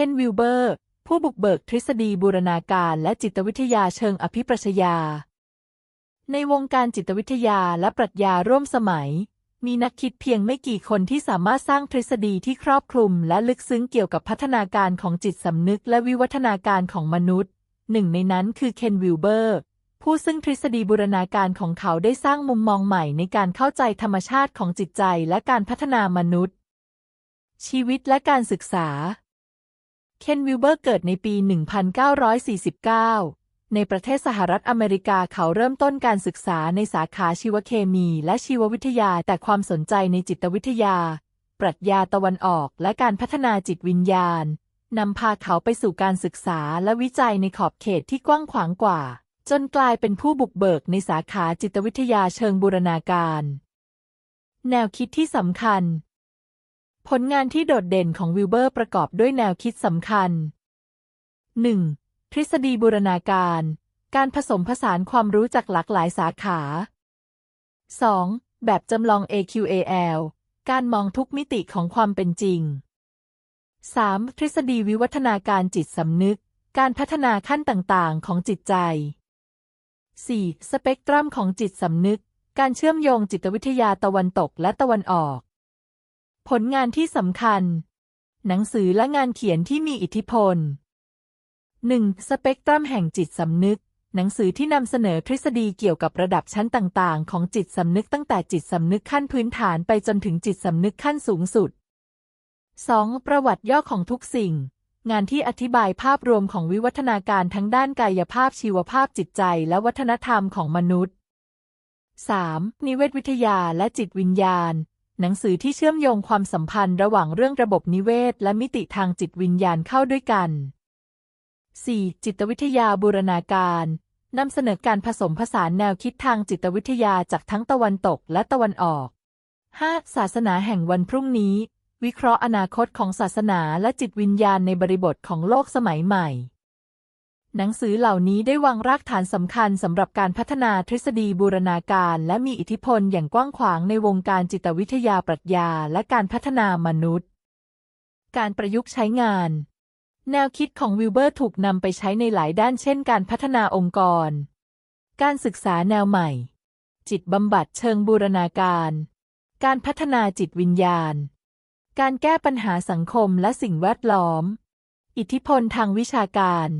คน วิลเบอร์ ผู้บุกเบิกทฤษฎีบูรณาการและจิตวิทยาเชิงอภิปรัชญา ในวงการจิตวิทยาและปรัชญาร่วมสมัย มีนักคิดเพียงไม่กี่คนที่สามารถสร้างทฤษฎีที่ครอบคลุม และลึกซึ้งเกี่ยวกับพัฒนาการของจิตสำนึกและวิวัฒนาการของมนุษย์ หนึ่งในนั้นคือเคน วิลเบอร์ ผู้ซึ่งทฤษฎีบูรณาการของเขาได้สร้างมุมมองใหม่ในการเข้าใจธรรมชาติของจิตใจและการพัฒนามนุษย์ชีวิตและการศึกษา เคนวิลเบอร์เกิดในปี 1949 ในประเทศสหรัฐอเมริกาเขาเริ่มต้นการศึกษาในสาขาชีวเคมีและชีววิทยาแต่ความสนใจในจิตวิทยา ปรัชญาตะวันออกและการพัฒนาจิตวิญญาณ นำพาเขาไปสู่การศึกษาและวิจัยในขอบเขตที่กว้างขวางกว่า จนกลายเป็นผู้บุกเบิกในสาขาจิตวิทยาเชิงบูรณาการ แนวคิดที่สำคัญ ผลงานที่โดดเด่นของวิลเบอร์ประกอบด้วยแนวคิดสำคัญ 1. ทฤษฎีบูรณาการ การผสมผสานความรู้จากหลากหลายสาขา 2. แบบจำลอง AQAL การมองทุกมิติของความเป็นจริง 3. ทฤษฎีวิวัฒนาการจิตสำนึก การพัฒนาขั้นต่างๆ ของจิตใจ 4. สเปกตรัมของจิตสำนึก การเชื่อมโยงจิตวิทยาตะวันตกและตะวันออก ผลงานที่สำคัญ หนังสือและงานเขียนที่มีอิทธิพล 1. สเปกตรัมแห่งจิตสำนึก หนังสือที่นำเสนอทฤษฎีเกี่ยวกับระดับชั้นต่างๆ ของจิตสำนึกตั้งแต่จิตสำนึกขั้นพื้นฐานไปจนถึงจิตสำนึกขั้นสูงสุด 2. ประวัติย่อของทุกสิ่ง งานที่อธิบายภาพรวมของวิวัฒนาการทั้งด้านกายภาพชีวภาพจิตใจและวัฒนธรรมของมนุษย์ 3. นิเวศวิทยาและจิตวิญญาณ หนังสือที่เชื่อมโยงความสัมพันธ์ระหว่างเรื่องระบบนิเวศ และมิติทางจิตวิญญาณเข้าด้วยกัน 4. จิตวิทยาบูรณาการนำเสนอการผสมผสานแนวคิดทางจิตวิทยาจากทั้งตะวันตกและตะวันออก 5. ศาสนาแห่งวันพรุ่งนี้ วิเคราะห์อนาคตของศาสนาและจิตวิญญาณในบริบทของโลกสมัยใหม่ หนังสือเหล่านี้ได้วางรากฐานสำคัญสำหรับการพัฒนาทฤษฎีบูรณาการ และมีอิทธิพลอย่างกว้างขวางในวงการจิตวิทยาปรัชญาและการพัฒนามนุษย์ การประยุกต์ใช้งาน แนวคิดของวิลเบอร์ถูกนำไปใช้ในหลายด้านเช่น การพัฒนาองค์กร การศึกษาแนวใหม่ จิตบำบัดเชิงบูรณาการ การพัฒนาจิตวิญญาณ การแก้ปัญหาสังคมและสิ่งแวดล้อม อิทธิพลทางวิชาการ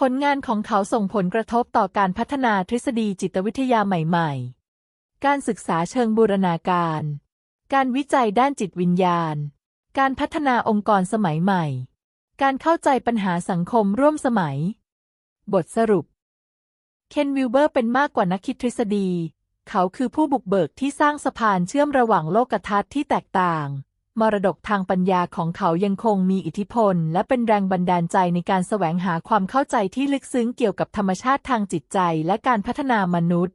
ผลงานของเขาส่งผลกระทบต่อการพัฒนาทฤษฎีจิตวิทยาใหม่ๆ การศึกษาเชิงบูรณาการ การวิจัยด้านจิตวิญญาณ การพัฒนาองค์กรสมัยใหม่ การเข้าใจปัญหาสังคมร่วมสมัย บทสรุป เคนวิลเบอร์เป็นมากกว่านักคิดทฤษฎี เขาคือผู้บุกเบิกที่สร้างสะพานเชื่อมระหว่างโลกทัศน์ที่แตกต่าง มรดกทางปัญญาของเขายังคงมีอิทธิพล และเป็นแรงบันดาลใจในการแสวงหาความเข้าใจที่ลึกซึ้งเกี่ยวกับธรรมชาติทางจิตใจและการพัฒนามนุษย์